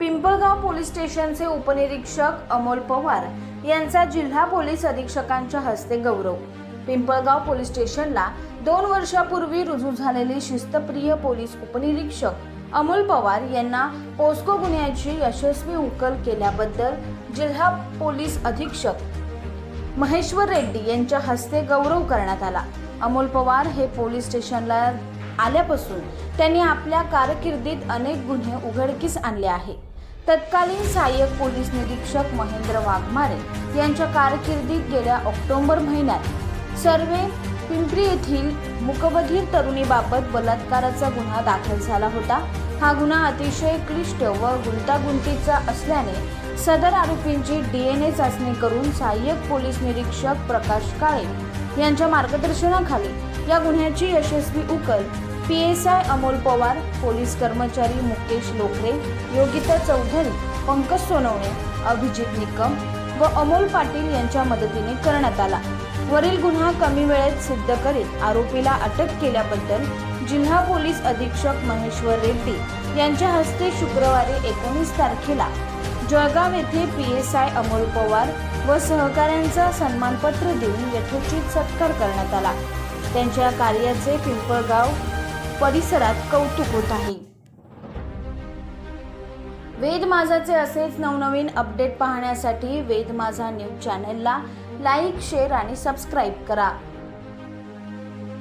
Pimpalgaon police स्टेशनचे उपनिरीक्षक अमोल पवार यांचा जिल्हा पोलीस अधीक्षकांच्या हस्ते गौरव. पिंपळगाव पोलीस स्टेशनला दोन वर्षापूर्वी रुजू झालेले शिस्तप्रिय पोलीस उपनिरीक्षक अमोल पवार यांना पोस्को गुन्ह्याची यशस्वी उकल केल्याबद्दल जिल्हा पोलीस अधीक्षक महेश्वर रेड्डी यांच्या हस्ते गौरव करण्यात आला. अमोल पवार हे पोलीस स्टेशनला आल्यापासून त्यांनी आपल्या कारकिर्दीत अनेक गुन्हे उघडकीस आणले आहे तत्कालीन सहाय्यक पोलीस निरीक्षक महेंद्र वाघमारे यांच्या कारकिर्दीत गेल्या ऑक्टोबर महिन्यात सर्वे पिंपरी येथील मुकबधीर तरुणीबाबत बलात्काराचा गुन्हा दाखल झाला होता. हा गुन्हा अतिशय क्लिष्ट व गुंतागुंतीचा असल्याने सदर आरोपींची डी एन ए चाचणी करून सहाय्यक पोलीस निरीक्षक प्रकाश काळे यांच्या मार्गदर्शनाखाली या गुन्ह्याची यशस्वी उकल P S I Amol Pawar police कर्मचारी मुकेश लोखरे योगिता चौधरी पंकज सोनवणे अभिजित निकम व अमोल पाटील यांच्या मदतीने करण्यात आला. वरील गुन्हा कमी वेळेत सिद्ध करीत आरोपीला अटक केल्याबद्दल जिल्हा पोलीस अधीक्षक महेश्वर रेड्डी यांच्या हस्ते शुक्रवारी एकोणीस तारखेला जळगाव येथे P S I Amol Pawar व सहकाऱ्यांचा सन्मानपत्र देऊन यथोचित सत्कार करण्यात आला. त्यांच्या कार्याचे पिंपळगाव परिसरात कौतुक होत आहे. वेद माझाचे असेच नवनवीन अपडेट पाहण्यासाठी वेद माझा न्यूज चॅनेलला लाईक शेअर आणि सबस्क्राईब करा.